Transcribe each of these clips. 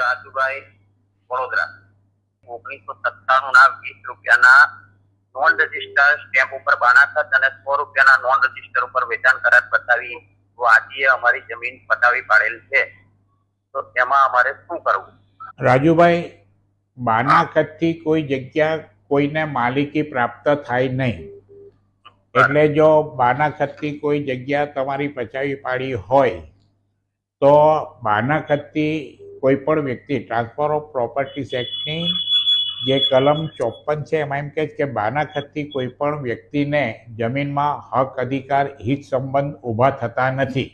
રાજુભાઈ વડોદરા. ઓગણીસો સત્તાણું ના વીસ રૂપિયાના નોન રજિસ્ટર સ્ટેમ્પ ઉપર બાણાખત અને સો રૂપિયાના નોન રજિસ્ટર ઉપર વેચાણ કરાર બતાવી આજે અમારી જમીન પતાવી પાડેલ છે. તો એમાં અમારે શું કરવું? રાજુભાઈ બાનાકતથી કોઈ જગ્યા કોઈને માલિકી પ્રાપ્ત થાય નહીં. એટલે જો બાનાકતથી કોઈ જગ્યા તમારી પચાવી પાડી હોય, તો બાનાખતથી કોઈ પણ વ્યક્તિ ટ્રાન્સફર ઓફ પ્રોપર્ટી એક્ટની જે કલમ ચોપન છે, એમાં એમ કહે છે કે બાનાખતથી કોઈ પણ વ્યક્તિને જમીનમાં હક, અધિકાર, હિત સંબંધ ઊભા થતા નથી.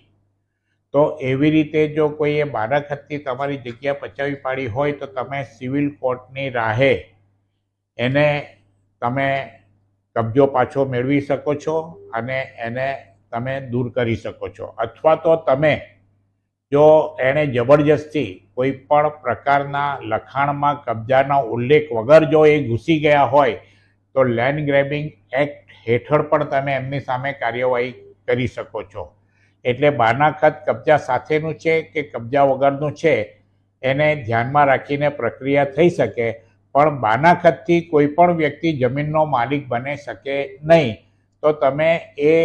તો એવી રીતે જો કોઈએ બાનાખતથી તમારી જગ્યા પચાવી પાડી હોય, તો તમે સિવિલ કોર્ટની રાહે એને તમે કબજો પાછો મેળવી શકો છો અને એને તમે દૂર કરી શકો છો. અથવા તો તમે જો એણે જબરજસ્તી કોઈ પણ પ્રકારના લખાણમાં કબજાના ઉલ્લેખ વગર જો એ ઘૂસી ગયા હોય, તો લેન્ડ ગ્રેબિંગ એક્ટ હેઠળ પણ તમે એમની સામે કાર્યવાહી કરી શકો છો. એટલે બાનાખત કબજા સાથેનું છે કે કબજા વગરનું છે, એને ધ્યાનમાં રાખીને પ્રક્રિયા થઈ શકે, પણ બાનાખતથી કોઈ પણ વ્યક્તિ જમીનનો માલિક બની શકે નહીં. તો તમે એ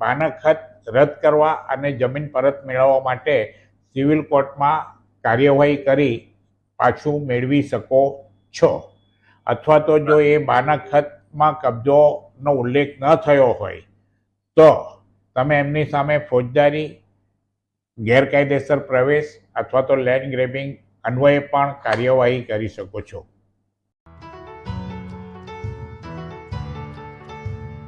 બાનાખત રદ કરવા અને જમીન પરત મેળવવા માટે સિવિલ કોર્ટમાં કાર્યવાહી કરી પાછું મેળવી શકો છો. અથવા તો જો એ બાનાખતમાં કબજોનો ઉલ્લેખ ન થયો હોય, તો તમે એમની સામે ફોજદારી, ગેરકાયદેસર પ્રવેશ અથવા તો લેન્ડ ગ્રેબિંગ અન્વયે પણ કાર્યવાહી કરી શકો છો.